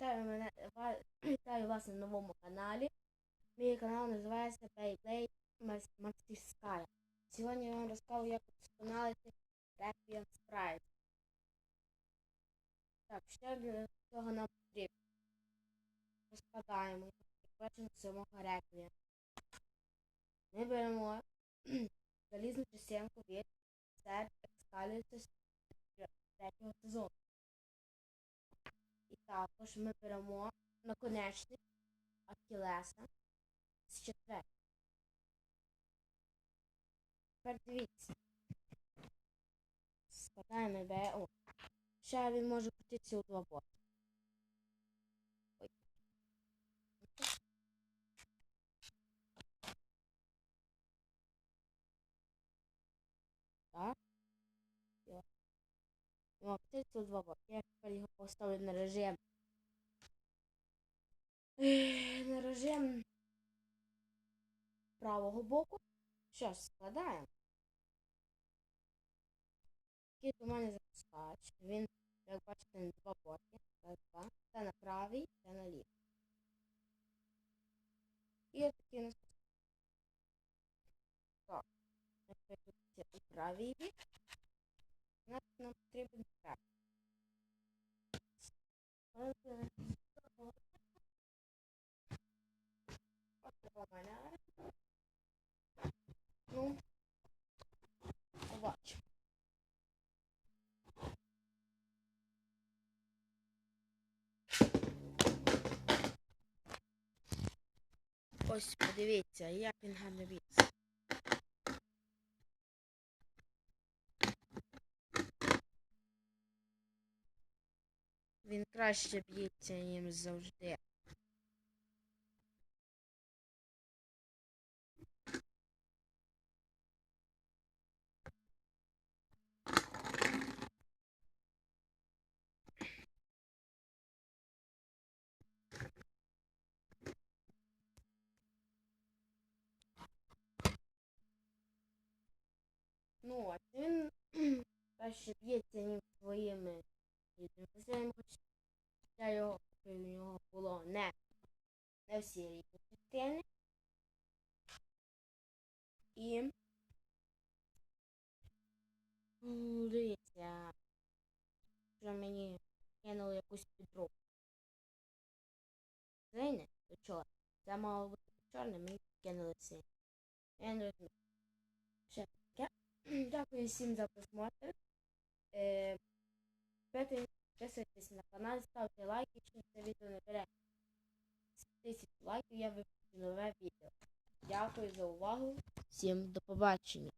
Вітаю мене вітаю вас на новому каналі. Мій канал називається Beyblade Мас- Мастерська. Сьогодні я вам розкажу, як вдосконалити Requiem Sprite. Так, що для цього нам потрібно? Розкладаємо, бачимо, самого Requiem. Ми беремо залізну частинку від Set Excalibur третього сезону. Також ми беремо наконечник Ахілеса з четвертого. Тепер дивіться. Складаємо Б. О. Ще він може крутитися у два боки. Так. Крутиться у два. Я тепер його поставлю на режим. На режим правого боку. Ж, складаємо. Кіт у мене запускач. Він, як бачите, на два боки. Це на правий, це на лівий. І у нас. Так. Тепер тут правий бік. Нам потрібен маляр. Ну, побачимо. Ось подивіться, як він гарно б'ється. Він краще б'ється, ніж завжди. Ну, от він краще б'ється, ніж своїми силами, хоч я його у нього було не, не всі рідні частини. І дивіться, що мені кинули якусь підробку. Сине, то чорне. Це мало бути чорне, мені кинули сине. Я не розумію. Ще таке. Дякую всім за просмотр. Підписуйтесь на канал, ставте лайки, якщо це відео набере 1000 лайків, я випущу нове відео. Дякую за увагу. Всім до побачення.